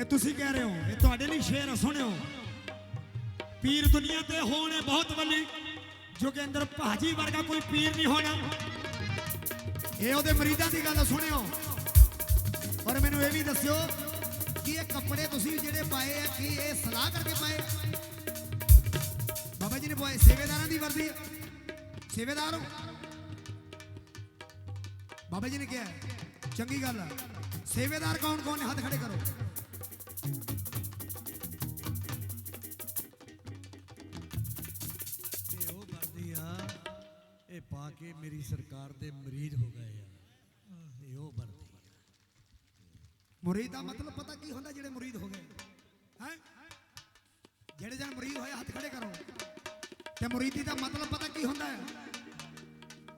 ਇਹ ਤੁਸੀਂ ਕਹਿ ਰਹੇ ਹੋ ਇਹ ਤੁਹਾਡੇ ਲਈ ਸ਼ੇਰ ਆ ਸੁਣਿਓ। ਪੀਰ ਦੁਨੀਆ ਤੇ ਹੋਣੇ ਬਹੁਤ ਵੱਲੀ ਜੋ ਕਿ ਅੰਦਰ ਭਾਜੀ ਵਰਗਾ ਕੋਈ ਪੀਰ ਨਹੀਂ ਹੋਣਾ। ਇਹ ਉਹਦੇ ਮਰੀਜ਼ਾਂ ਦੀ ਗੱਲ ਆ, ਸੁਣਿਓ। ਔਰ ਮੈਨੂੰ ਇਹ ਵੀ ਦੱਸਿਓ ਕਿ ਇਹ ਕੱਪੜੇ ਤੁਸੀਂ ਜਿਹੜੇ ਪਾਏ ਆ ਕੀ ਇਹ ਸਲਾਹ ਕਰਕੇ ਪਾਏ ਬਾਬਾ ਜੀ ਨੇ ਪਾਏ ਸੇਵੇਦਾਰਾਂ ਦੀ ਵਰਦੀ ਸੇਵੇਦਾਰ ਹੋ। ਬਾਬਾ ਜੀ ਨੇ ਕਿਹਾ ਚੰਗੀ ਗੱਲ ਹੈ ਸੇਵੇਦਾਰ ਕੌਣ ਕੌਣ ਨੇ? ਹੱਥ ਖੜੇ ਕਰੋ। ਇਹ ਪਾ ਕੇ ਮੇਰੀ ਸਰਕਾਰ ਦੇ ਮਰੀਜ਼ ਹੋ ਗਏ ਆ। ਇਹ ਉਹ ਵਰਦੀ। ਮੁਰੀਦ ਦਾ ਮਤਲਬ ਪਤਾ ਕੀ ਹੁੰਦਾ ਜਿਹੜੇ ਮੁਰੀਦ ਹੋ ਗਏ? ਹੈ? ਜਿਹੜੇ ਜਨ ਮੁਰੀਦ ਹੋਏ, ਹੱਥ ਖੜੇ ਕਰੋ। ਤੇ ਮੁਰੀਦੀ ਦਾ ਮਤਲਬ ਪਤਾ ਕੀ ਹੁੰਦਾ ਹੈ?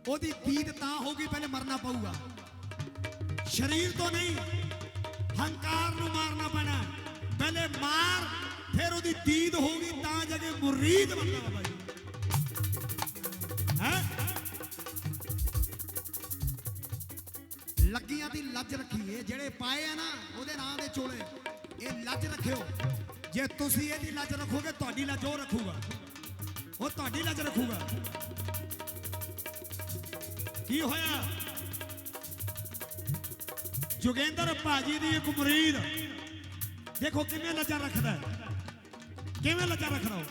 ਉਹਦੀ ਦੀਦ ਤਾਂ ਹੋਗੀ ਪਹਿਲੇ ਮਰਨਾ ਪਊਗਾ। ਸਰੀਰ ਤੋਂ ਨਹੀਂ, ਹੰਕਾਰ ਨੂੰ ਮਾਰਨਾ ਪੈਣਾ ਪਹਿਲੇ ਮਾਰ, ਫਿਰ ਉਹਦੀ ਦੀਦ ਹੋਊਗੀ, ਤਾਂ ਜਗੇ ਮੁਰੀਦ ਬਣਦਾ ਬਾਬਾ ਲੱਗੀਆਂ ਦੀ ਲੱਜ ਰੱਖੀਏ, ਜਿਹੜੇ ਪਾਏ ਆ ਨਾ, ਉਹਦੇ ਨਾਂ ਦੇ ਚੋਲੇ। ਇਹ ਲੱਜ ਰੱਖਿਓ। ਜੇ ਤੁਸੀਂ ਇਹਦੀ ਲੱਜ ਰੱਖੋਗੇ, ਤੁਹਾਡੀ ਲੱਜ ਉਹ ਰੱਖੂਗਾ। ਉਹ ਤੁਹਾਡੀ ਲੱਜ ਰੱਖੂਗਾ। ਕੀ ਹੋਇਆ? ਜੋਗਿੰਦਰ ਭਾਜੀ ਦੀ ਇੱਕ ਮੁਰੀਦ। ਦੇਖੋ ਕਿਵੇਂ ਲੱਜਾ ਰੱਖਦਾ ਕਿਵੇਂ ਲੱਜਾ ਰੱਖਦਾ ਉਹ?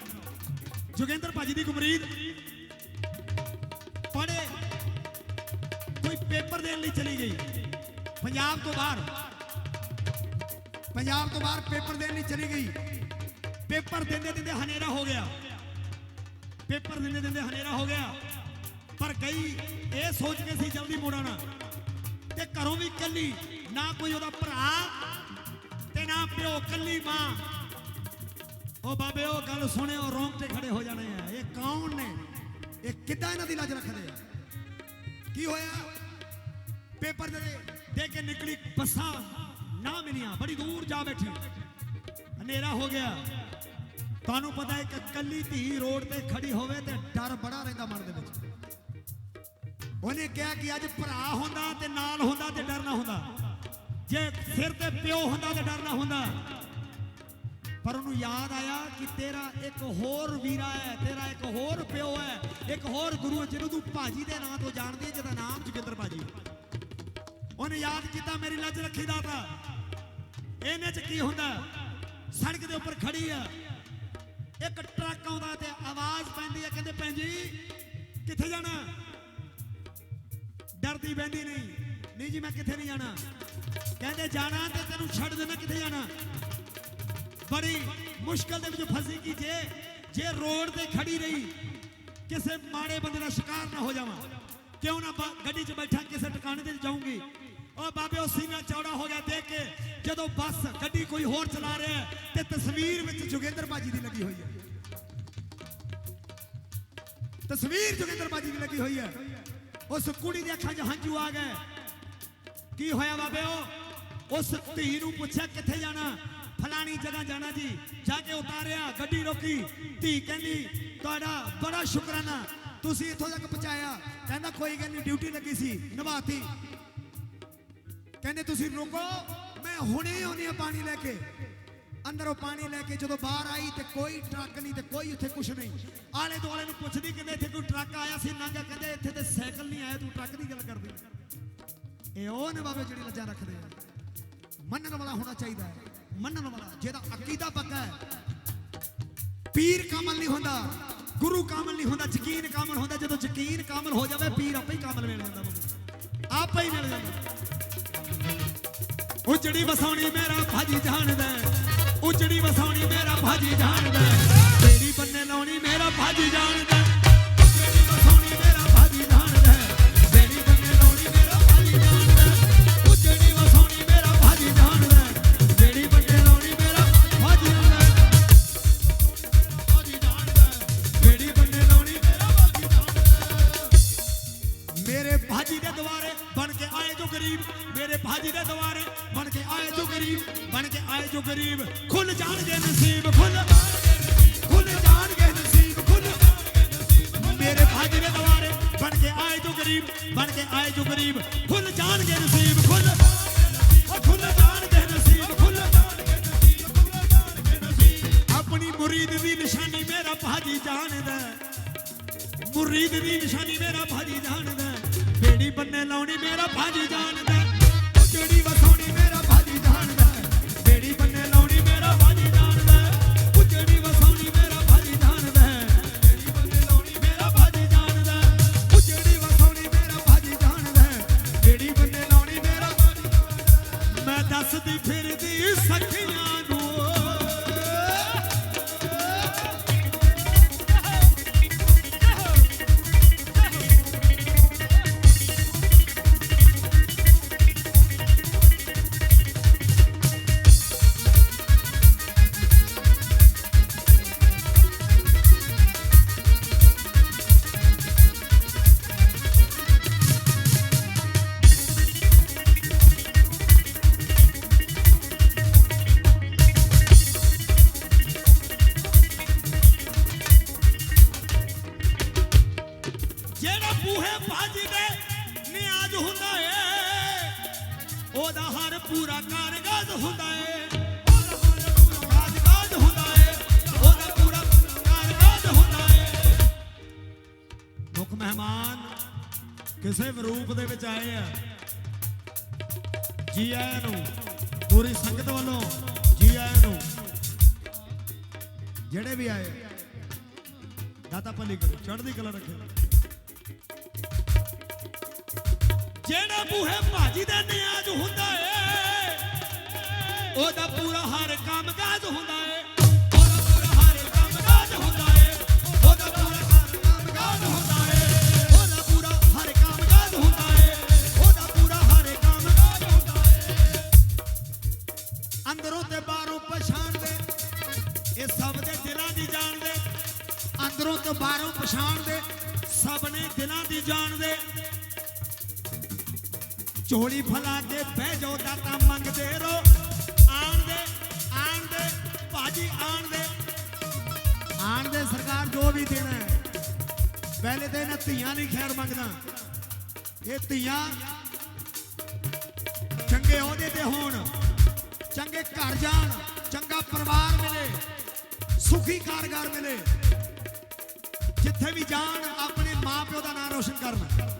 ਜੋਗਿੰਦਰ ਭਾਜੀ ਦੀ ਇੱਕ ਮੁਰੀਦ। ਕੋਈ ਪੇਪਰ ਦੇਣ ਲਈ ਚਲੀ ਗਈ। ਪੰਜਾਬ ਤੋਂ ਬਾਹਰ। ਪੰਜਾਬ ਤੋਂ ਬਾਹਰ ਪੇਪਰ ਦੇਣ ਲਈ ਚਲੀ ਗਈ। ਪੇਪਰ ਦਿੰਦੇ ਦਿੰਦੇ ਹਨੇਰਾ ਹੋ ਗਿਆ। ਪੇਪਰ ਦਿੰਦੇ ਦਿੰਦੇ ਹਨੇਰਾ ਹੋ ਗਿਆ। ਪਰ ਗਈ ਇਹ ਸੋਚ ਕੇ ਸੀ ਜਲਦੀ ਮੁੜਨਾ ਤੇ ਘਰੋਂ ਵੀ ਕੱਲੀ ਨਾ ਕੋਈ ਉਹਦਾ ਭਰਾ ਤੇ ਨਾ ਪਿਓ ਕੱਲੀ ਮਾਂ। ਉਹ ਬਾਬੇ, ਉਹ ਗੱਲ ਸੁਣਿਓ ਰੋਂਗਟੇ ਖੜੇ ਹੋ ਜਾਣੇ ਆ। ਇਹ ਕੌਣ ਨੇ? ਇਹ ਕਿੱਦਾਂ ਇਹਨਾਂ ਦੀ ਲਾਜ ਰੱਖਦੇ ਆ? ਕੀ ਹੋਇਆ? ਪੇਪਰ ਦੇ ਦੇ ਕੇ ਨਿਕਲੀ, ਬੱਸਾਂ ਨਾ ਮਿਲੀਆਂ, ਬੜੀ ਦੂਰ ਜਾ ਬੈਠੀ। ਹਨੇਰਾ ਹੋ ਗਿਆ। ਤੁਹਾਨੂੰ ਪਤਾ ਹੈ ਕਿ ਕੱਲੀ ਧੀ ਰੋਡ ਤੇ ਖੜੀ ਹੋਵੇ ਤੇ ਡਰ ਬੜਾ ਰਹਿੰਦਾ ਮਨ ਦੇ ਵਿੱਚ। ਉਹਨੇ ਕਿਹਾ ਕਿ ਅੱਜ ਭਰਾ ਹੁੰਦਾ ਤੇ ਨਾਲ ਹੁੰਦਾ ਤੇ ਡਰ ਨਾ ਹੁੰਦਾ। ਜੇ ਸਿਰ ਤੇ ਪਿਓ ਹੁੰਦਾ ਤੇ ਡਰ ਨਾ ਹੁੰਦਾ। ਪਰ ਉਹਨੂੰ ਯਾਦ ਆਇਆ ਕਿ ਤੇਰਾ ਇੱਕ ਹੋਰ ਵੀਰਾ ਹੈ, ਤੇਰਾ ਇੱਕ ਹੋਰ ਪਿਓ ਹੈ, ਇੱਕ ਹੋਰ ਗੁਰੂ ਹੈ ਜਿਹਨੂੰ ਤੂੰ ਭਾਜੀ ਦੇ ਨਾਂ ਤੋਂ ਜਾਣਦੀ ਹੈ ਜਿਹਦਾ ਨਾਮ ਜੋਗਿੰਦਰ ਭਾਜੀ। ਉਹਨੇ ਯਾਦ ਕੀਤਾ, ਮੇਰੀ ਲੱਜ ਰੱਖੀ ਦਾ ਦਾਤਾ ਇਹਨੇ ਚ ਕੀ ਹੁੰਦਾ? ਸੜਕ ਦੇ ਉੱਪਰ ਖੜੀ ਆ। ਇੱਕ ਟਰੱਕ ਆਉਂਦਾ ਤੇ ਆਵਾਜ਼ ਪੈਂਦੀ ਹੈ ਕਹਿੰਦੇ ਭੈਣ ਜੀ, ਕਿੱਥੇ ਜਾਣਾ? ਡਰਦੀ ਬੈਂਦੀ ਨਹੀਂ। ਨਹੀਂ ਜੀ, ਮੈਂ ਕਿੱਥੇ ਨਹੀਂ ਜਾਣਾ? ਕਹਿੰਦੇ ਜਾਣਾ ਤੇ ਤੈਨੂੰ ਛੱਡ ਦੇਣਾ ਕਿੱਥੇ ਜਾਣਾ? ਬੜੀ ਮੁਸ਼ਕਲ ਦੇ ਵਿੱਚ ਫਸੀ ਕਿ ਜੇ ਜੇ ਰੋਡ ਤੇ ਖੜੀ ਰਹੀ, ਕਿਸੇ ਮਾੜੇ ਬੰਦੇ ਦਾ ਸ਼ਿਕਾਰ ਨਾ ਹੋ ਜਾਵਾਂ। ਕਿਉਂ ਨਾ ਬ- ਗੱਡੀ 'ਚ ਬੈਠਾ, ਕਿਸੇ ਟਿਕਾਣੇ ਤੇ ਜਾਊਂਗੀ। ਉਹ ਬਾਬੇ, ਉਹ ਸੀਨਾ ਚੌੜਾ ਹੋ ਗਿਆ ਦੇਖ ਕੇ। ਜਦੋਂ ਬੱਸ, ਗੱਡੀ ਕੋਈ ਹੋਰ ਚਲਾ ਰਿਹਾ ਤੇ ਤਸਵੀਰ ਵਿੱਚ ਜੋਗਿੰਦਰ ਬਾਜੀ ਦੀ ਲੱਗੀ ਹੋਈ ਹੈ। ਤਸਵੀਰ ਜੋਗਿੰਦਰ ਬਾਜੀ ਦੀ ਲੱਗੀ ਹੋਈ ਹੈ। ਉਸ ਕੁੜੀ ਦੀ ਅੱਖਾਂ 'ਚ ਹੰਝੂ ਆ ਗਏ। ਕੀ ਹੋਇਆ ਬਾਬੇ, ਉਹ? ਉਸ ਧੀ ਨੂੰ ਪੁੱਛਿਆ, ਕਿੱਥੇ ਜਾਣਾ? ਫਲਾਣੀ ਜਗ੍ਹਾ ਜਾਣਾ ਜੀ। ਜਾ ਕੇ ਉਤਾਰਿਆ, ਗੱਡੀ ਰੋਕੀ। ਧੀ ਕਹਿੰਦੀ, ਤੁਹਾਡਾ ਬੜਾ ਸ਼ੁਕਰਾਨਾ। ਤੁਸੀਂ ਇੱਥੋਂ ਤੱਕ ਪਹੁੰਚਾਇਆ। ਕਹਿੰਦਾ, ਕੋਈ ਗੱਲ ਨਹੀਂ ਡਿਊਟੀ ਲੱਗੀ ਸੀ, ਨਿਭਾਤੀ। ਕਹਿੰਦੇ ਤੁਸੀਂ ਰੁਕੋ, ਮੈਂ ਹੁਣੇ ਆਉਣੀ ਆ ਪਾਣੀ ਲੈ ਕੇ। ਅੰਦਰੋਂ ਪਾਣੀ ਲੈ ਕੇ ਜਦੋਂ ਬਾਹਰ ਆਈ ਤੇ ਕੋਈ ਟਰੱਕ ਨਹੀਂ ਤੇ ਕੋਈ ਉੱਥੇ ਕੁਝ ਨਹੀਂ। ਆਲੇ ਦੁਆਲੇ ਨੂੰ ਪੁੱਛਦੀ ਕਹਿੰਦੇ ਇੱਥੇ ਕੋਈ ਟਰੱਕ ਆਇਆ ਸੀ ਲੰਘਿਆ ਕਹਿੰਦੇ ਇੱਥੇ ਤੇ ਸਾਈਕਲ ਨਹੀਂ ਆਇਆ, ਤੂੰ ਟਰੱਕ ਦੀ ਗੱਲ ਕਰਦੀ। ਇਹ ਉਹ ਨੇ ਬਾਬੇ ਜਿਹੜੀ ਲੱਜਾ ਰੱਖਦੇ ਆ। ਮੰਨਣ ਵਾਲਾ ਹੋਣਾ ਚਾਹੀਦਾ ਹੈ। ਮੰਨਣ ਵਾਲਾ, ਜਿਹਦਾ ਅਕੀਦਾ ਪੱਕਾ ਹੈ। ਪੀਰ ਕਾਮਲ ਨਹੀਂ ਹੁੰਦਾ, ਗੁਰੂ ਕਾਮਲ ਨਹੀਂ ਹੁੰਦਾ, ਯਕੀਨ ਕਾਮਲ ਹੁੰਦਾ। ਜਦੋਂ ਯਕੀਨ ਕਾਮਲ ਹੋ ਜਾਵੇ, ਪੀਰ ਆਪੇ ਹੀ ਕਾਮਲ ਮਿਲ ਜਾਂਦਾ ਆਪੇ ਹੀ ਮਿਲ ਜਾਂਦਾ। ਉਚੜੀ ਵਸਾਉਣੀ ਮੇਰਾ ਭਾਜੀ ਜਾਣਦਾ ਹੈ। ਉਜੜੀ ਵਸਾਉਣੀ ਮੇਰਾ ਭਾਜੀ ਜਾਣਦਾ ਹੈ। ਜਿਹੜੀ ਬੰਨੇ ਲਾਉਣੀ ਮੇਰਾ ਭਾਜੀ ਮੇਰੇ ਭਾਜੀ ਦੇ ਦੁਆਰੇ ਬਣ ਕੇ ਆਏ ਜੋ ਗਰੀਬ, ਮੇਰੇ ਭਾਜੀ ਦੇ ਦੁਆਰੇ ਬਣ ਕੇ ਆਏ ਜੋ ਗਰੀਬ, ਬਣ ਕੇ ਆਏ ਜੋ ਗਰੀਬ। ਖੁੱਲ ਜਾਣਗੇ ਨਸੀਬ, ਖੁੱਲ ਖੁੱਲ ਜਾਣਗੇ ਨਸੀਬ, ਖੁੱਲ ਮੇਰੇ ਭਾਜੀ ਦੇ ਦੁਆਰੇ ਬਣ ਕੇ ਆਏ ਜੋ ਗਰੀਬ, ਬਣ ਕੇ ਆਏ ਜੋ ਗਰੀਬ। ਖੁੱਲ ਜਾਣਗੇ ਨਸੀਬ, ਖੁੱਲ ਜਾਣਗੇ ਨਸੀਬ ਆਪਣੀ ਮੁਰੀਦ ਦੀ ਨਿਸ਼ਾਨੀ ਮੇਰਾ ਭਾਜੀ ਜਾਣਦਾ ਮੁਰੀਦ ਦੀ ਨਿਸ਼ਾਨੀ ਮੇਰਾ ਭਾਜੀ ਜਾਣਦਾ ਬੇੜੀ ਬੰਨੇ ਲਾਉਣੀ ਮੇਰਾ ਭਾਜੀ ਜਾਣਦਾ। ਬੂਹੇ ਭਾਜੀ ਦੇ ਨਿਆਜ਼ ਹੁੰਦਾ ਏ। ਉਹਦਾ ਹਰ ਪੂਰਾ ਕਾਰਗਾਜ਼ ਹੁੰਦਾ ਏ। ਮੁੱਖ ਮਹਿਮਾਨ ਕਿਸੇ ਰੂਪ ਦੇ ਵਿੱਚ ਆਏ ਆ। ਜੀ ਆਇਆਂ ਨੂੰ, ਪੂਰੀ ਸੰਗਤ ਵੱਲੋਂ ਜੀ ਆਇਆਂ ਨੂੰ ਜਿਹੜੇ ਵੀ ਆਏ ਦਾਤਾ ਪੱਲੀ ਕਰੋ, ਚੜ੍ਹਦੀ ਕਲਾ ਰੱਖੇ। ਜਿਹੜਾ ਬੂਹੇ ਭਾਜੀ ਦਾ ਨਿਆਜ਼ ਹੁੰਦਾ ਏ, ਉਹਦਾ ਪੂਰਾ ਹਰ ਕੰਮ ਕਾਜ ਹੁੰਦਾ ਏ। ਉਹਦਾ ਪੂਰਾ ਹਰ ਕੰਮ ਕਾਜ ਹੁੰਦਾ ਏ। ਉਹਦਾ ਪੂਰਾ ਹਰ ਕੰਮ ਹੁੰਦਾ ਏ। ਉਹਦਾ ਪੂਰਾ ਹਰ ਕੰਮ ਕਾਜ ਹੁੰਦਾ ਏ। ਉਹਦਾ ਪੂਰਾ ਹਰ ਕੰਮ ਕਾਜ ਹੁੰਦਾ ਏ। ਅੰਦਰੋਂ ਤੇ ਬਾਹਰੋਂ ਪਛਾਣਦੇ, ਇਹ ਸਭ ਦੇ ਦਿਲਾਂ ਦੀ ਜਾਣਦੇ ਅੰਦਰੋਂ ਤੇ ਬਾਹਰੋਂ ਪਛਾਣਦੇ, ਸਭ ਨੇ ਦਿਲਾਂ ਦੀ ਜਾਣਦੇ ਝੋਲੀ ਫਲਾ ਕੇ ਬਹਿ ਜਾਓ ਦਾਤਾ ਮੰਗਦੇ ਰੋ ਆਣ ਦੇ ਆਣ ਦੇ, ਭਾਜੀ ਆਣ ਦੇ। ਆਣ ਦੇ ਸਰਕਾਰ ਜੋ ਵੀ ਦੇਣਾ ਹੈ, ਪਹਿਲੇ ਤੇ ਇਹਨਾਂ ਧੀਆਂ ਨਹੀਂ ਖੈਰ ਮੰਗਦਾ। ਇਹ ਧੀਆਂ ਚੰਗੇ ਅਹੁਦੇ ਤੇ ਹੋਣ, ਚੰਗੇ ਘਰ ਜਾਣ, ਚੰਗਾ ਪਰਿਵਾਰ ਮਿਲੇ, ਸੁਖੀ ਕਾਰਗਰ ਮਿਲੇ। ਜਿੱਥੇ ਵੀ ਜਾਣ, ਆਪਣੇ ਮਾਪਿਓ ਦਾ ਨਾਮ ਰੋਸ਼ਨ ਕਰਨ।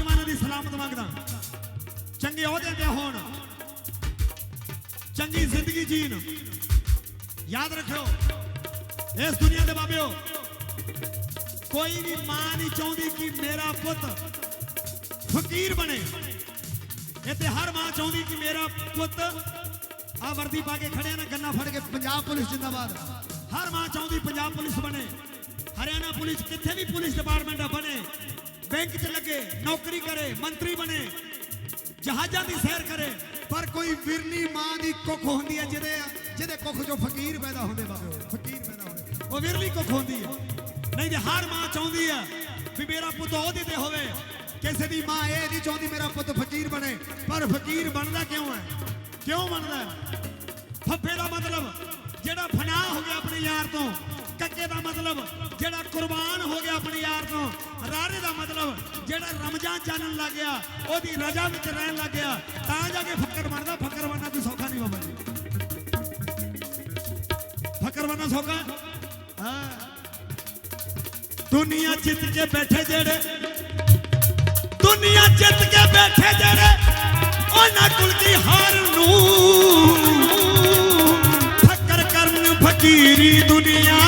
ਨੌਜਵਾਨਾਂ ਦੀ ਸਲਾਮਤ ਮੰਗਦਾ। ਚੰਗੇ ਅਹੁਦੇ ਤੇ ਹੋਣ। ਚੰਗੀ ਜ਼ਿੰਦਗੀ ਜੀਣ। ਯਾਦ ਰੱਖਿਓ, ਇਸ ਦੁਨੀਆ ਦੇ ਬਾਬਿਓ, ਕੋਈ ਵੀ ਮਾਂ ਨਹੀਂ ਚਾਹੁੰਦੀ ਕਿ ਮੇਰਾ ਪੁੱਤ ਫਕੀਰ ਬਣੇ। ਇੱਥੇ ਹਰ ਮਾਂ ਚਾਹੁੰਦੀ ਕਿ ਮੇਰਾ ਪੁੱਤ ਆ ਵਰਦੀ ਪਾ ਕੇ ਖੜਿਆ ਨਾ, ਗੰਨਾ ਫੜ ਕੇ ਪੰਜਾਬ ਪੁਲਿਸ ਜਿੰਦਾਬਾਦ। ਹਰ ਮਾਂ ਚਾਹੁੰਦੀ ਪੰਜਾਬ ਪੁਲਿਸ ਬਣੇ। ਹਰਿਆਣਾ ਪੁਲਿਸ, ਕਿੱਥੇ ਵੀ ਪੁਲਿਸ ਡਿਪਾਰਟਮੈਂਟ ਬਣੇ। ਬੈਂਕ 'ਚ ਲੱਗੇ, ਨੌਕਰੀ ਕਰੇ, ਮੰਤਰੀ ਬਣੇ, ਜਹਾਜ਼ਾਂ ਦੀ ਸੈਰ ਕਰੇ, ਪਰ ਕੋਈ ਵਿਰਲੀ ਮਾਂ ਦੀ ਕੁੱਖ ਹੁੰਦੀ ਹੈ ਜਿਹਦੇ ਜਿਹਦੇ ਕੁੱਖ ਚੋਂ ਫਕੀਰ ਪੈਦਾ ਹੁੰਦੇ ਬਾਬੇ ਫਕੀਰ ਪੈਦਾ ਹੁੰਦੇ। ਉਹ ਵਿਰਲੀ ਕੁੱਖ ਹੁੰਦੀ ਹੈ। ਨਹੀਂ ਤੇ ਹਰ ਮਾਂ ਚਾਹੁੰਦੀ ਹੈ ਵੀ ਮੇਰਾ ਪੁੱਤ ਉਹਦੇ ਤੇ ਹੋਵੇ, ਕਿਸੇ ਦੀ ਮਾਂ ਇਹ ਨਹੀਂ ਚਾਹੁੰਦੀ ਮੇਰਾ ਪੁੱਤ ਫਕੀਰ ਬਣੇ, ਪਰ ਫਕੀਰ ਬਣਦਾ ਕਿਉਂ ਹੈ? ਕਿਉਂ ਬਣਦਾ ਹੈ? ਫੱਫੇ ਦਾ ਮਤਲਬ, ਜਿਹੜਾ ਫਨਾਹ ਹੋ ਗਿਆ ਆਪਣੇ ਯਾਰ ਤੋਂ, ਕੱਕੇ ਦਾ ਮਤਲਬ, ਜਿਹੜਾ ਕੁਰਬਾਨ ਹੋ ਗਿਆ ਆਪਣੇ ਯਾਰ ਤੋਂ, ਰਾਰੇ ਦਾ ਜਿਹੜਾ ਰਮਜ਼ਾਨ ਚਾਨਣ ਲੱਗ ਗਿਆ, ਉਹਦੀ ਰਜ਼ਾ ਵਿੱਚ ਰਹਿਣ ਲੱਗ ਗਿਆ, ਤਾਂ ਜਾ ਕੇ ਫੱਕਰ ਬਣਦਾ, ਫੱਕਰ ਬਣਨਾ ਕੋਈ ਸੌਖਾ ਨਹੀਂ ਬਾਬਾ ਜੀ। ਫੱਕਰ ਬਣਨਾ ਸੌਖਾ? ਹਾਂ। ਦੁਨੀਆ ਜਿੱਤ ਕੇ ਬੈਠੇ ਜਿਹੜੇ, ਦੁਨੀਆ ਜਿੱਤ ਕੇ ਬੈਠੇ ਜਿਹੜੇ, ਉਹਨਾਂ ਕੁਲ ਕੀ ਹਾਰ ਨੂੰ? ਫਕਰ ਕਰਨ ਫਕੀਰੀ ਦੁਨੀਆ